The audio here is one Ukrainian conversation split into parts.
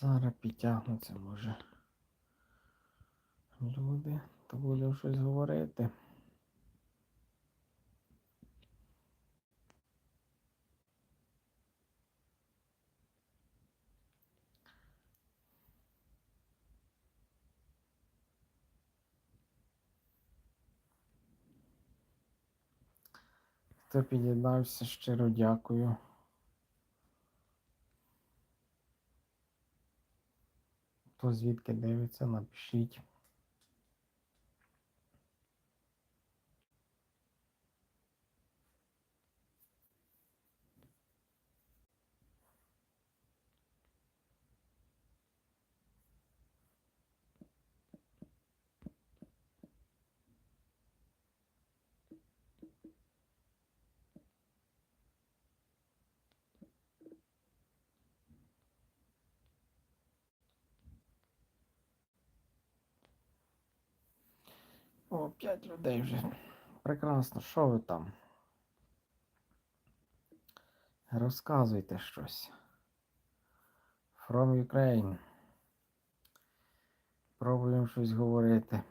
Зараз підтягнуться, може. Люди, то будемо щось говорити. Хто під'єднався, щиро дякую. Хто звідки дивиться, напишіть. О, п'ять людей вже. Прекрасно, що ви там? Розказуйте щось. From Ukraine. Пробуємо щось говорити.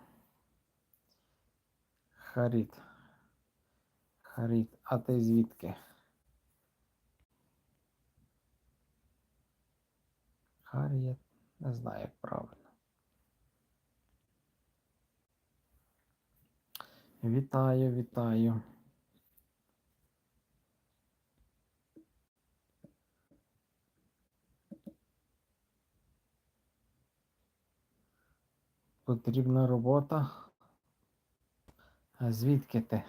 Харіт. Харіт, а ти звідки? Харіет, не знаю, як правильно. Вітаю, вітаю. Потрібна робота. А звідки ти?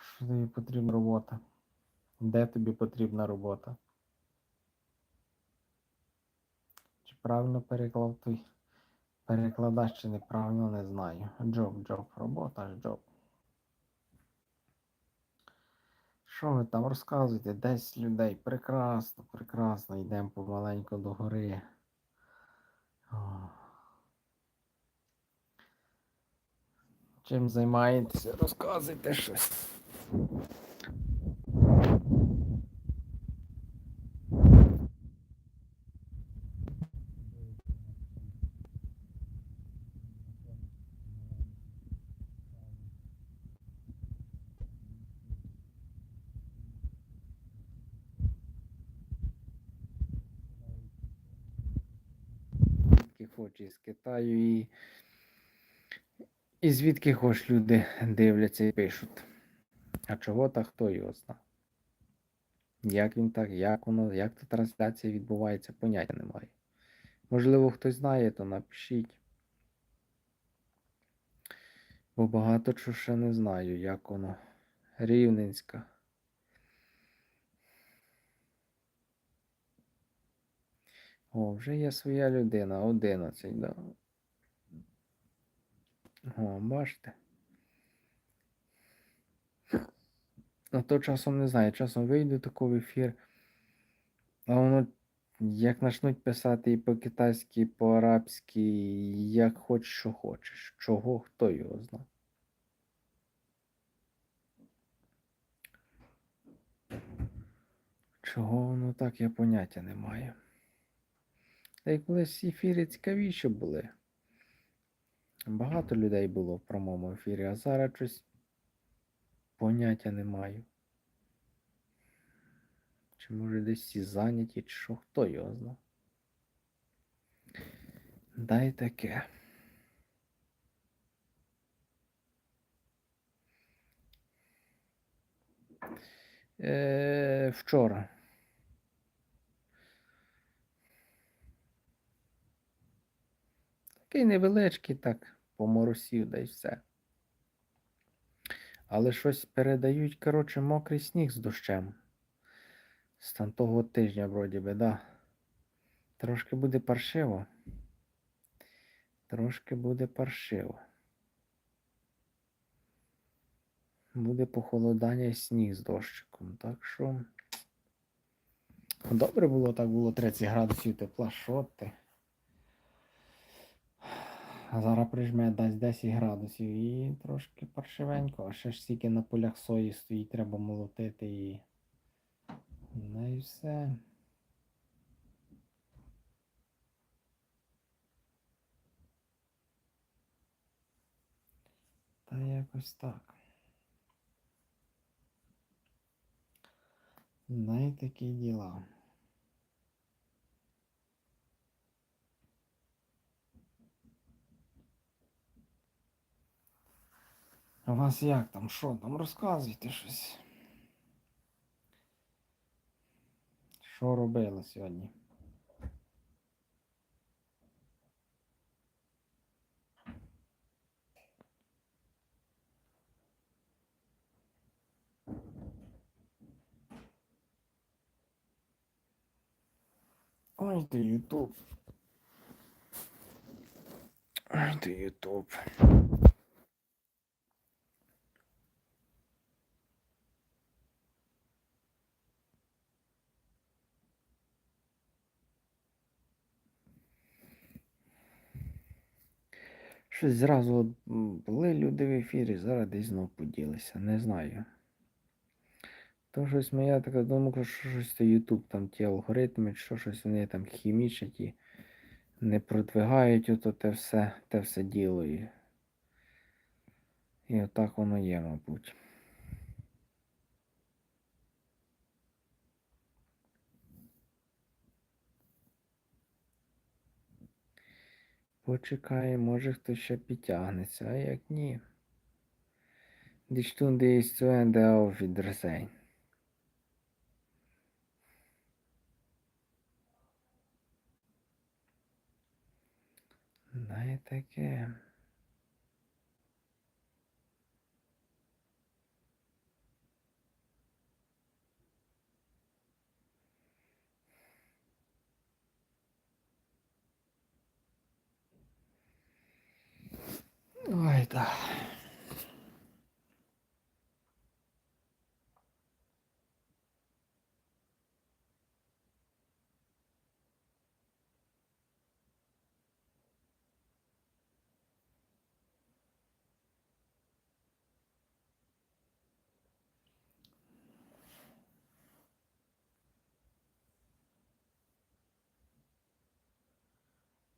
Що тобі потрібна робота? Де тобі потрібна робота? Чи правильно переклав той перекладач, чи неправильно не знаю. Джоб, джоб, робота джоб. Що ви там розказуєте? 10 людей. Прекрасно, прекрасно. Йдемо помаленьку до гори. Чим займаєтеся? Розказуйте щось. Звідки хоч із Китаю і. І звідки хоч люди дивляться і пишуть. А чого так хто його зна? Як він так, як воно, як та трансляція відбувається, поняття немає. Можливо, хтось знає, то напишіть. Бо багато чого ще не знаю, як воно. Рівненська. О, вже є своя людина, 11, да. О, бачите. А то часом не знаю, часом вийду тако в ефір, а воно як почнуть писати і по-китайськи, і по-арабськи, як хоч що хочеш. Чого, хто його знає. Чого воно так, я поняття не маю. Та й колись ефіри цікавіші були. Багато людей було в прямому ефірі, а зараз щось поняття не маю. Чи може десь всі зайняті, чи що, хто його знає. Дай таке. Е, вчора. Такий невеличкий, так, поморосів, да й все. Але щось передають, коротше, мокрий сніг з дощем. З там того тижня, вроді би, да. Трошки буде паршиво. Трошки буде паршиво. Буде похолодання і сніг з дощиком. Так що. Добре було, так було 30 градусів тепла, що ти. А зараз прижме десь 10 градусів і трошки паршивенько, а ще ж стільки на полях сої стоїть, треба молотити і. Ну і все. Та якось так. Ну, Най такі діла. У вас як там? Що там? Розказуйте щось. Що робили сьогодні? Ой, ти Ютуб. Ой, ти Ютуб. Щось зразу були люди в ефірі, зараз десь знов поділися. Не знаю. То щось моя така думка, що щось це YouTube, там ті алгоритми, що щось вони там хімічать і не продвигають ото те все, те все діло. І, отак воно є, мабуть. Почекай, може хтось ще підтягнеться, а як ні. Die Stunde ist zu Ende, auf Wiedersehen. Таке. Ой, да.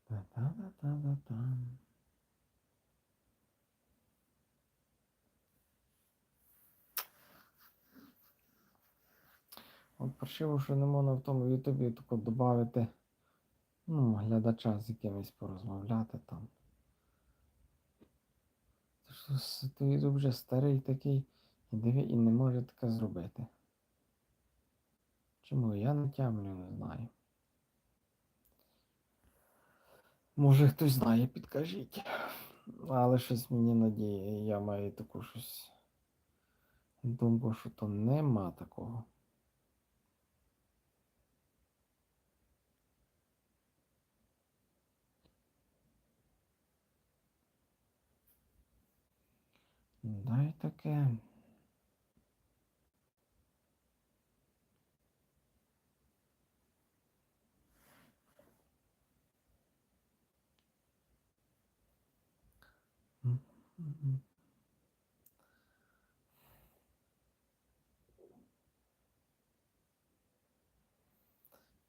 Та-та-та-та-та-та. От паршиво, що не можна в тому Ютубі тако додати ну, глядача з якимось порозмовляти там. Той Ютуб вже старий такий і диви, і не може таке зробити. Чому? Я не тямлю, не знаю. Може хтось знає, підкажіть. Але щось мені надіє, я маю таку щось думку, що то нема такого. Дай таке. М, м,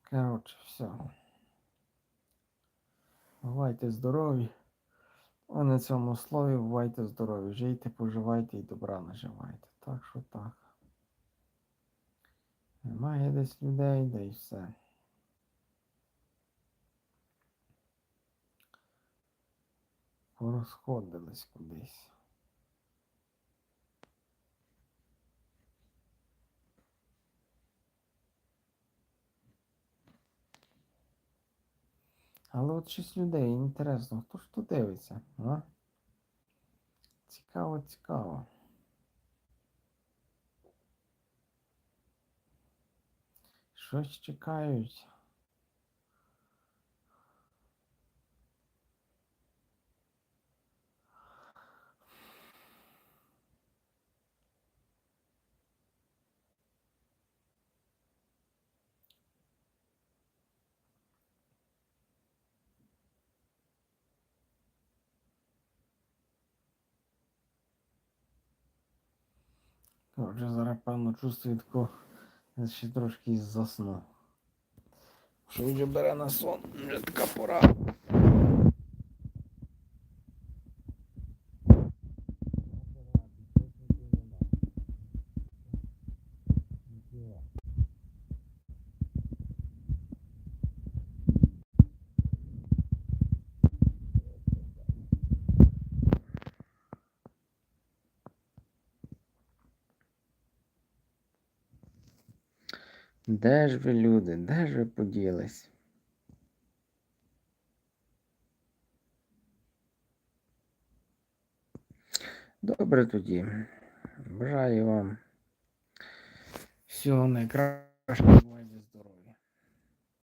Коротше, все. Бувайте здорові. А на цьому слові бувайте здорові. Жийте, поживайте і добра наживайте. Так що так. Немає десь людей, де і все. Порозходились кудись. Але от щось людей інтересно, хто ж тут дивиться, а? Цікаво, цікаво. Щось чекають. Отже, зараз, певно, чувствую таку, я ще трошки засну. Що вже бере на сон, вже така пора. Де ж ви, люди? Де ж ви поділись? Добре тоді. Бажаю вам всього найкращого.